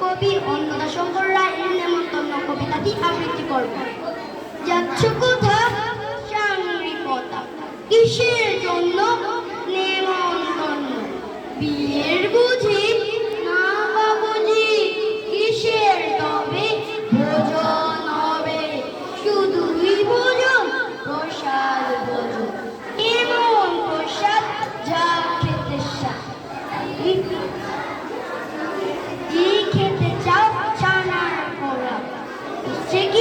কবি অন্নদা শঙ্কর রায়ের নেমন্তন্ন কবিতাটি আবৃত্তি করব। যাচ্ছ কোথা? সাংরিকতা কিসের জন্য? নেমন্তন্ন। বিয়ের বুঝি? না বা বুঝি? কিসের তবে? হবে। শুধুই প্রসাদ প্রসাদ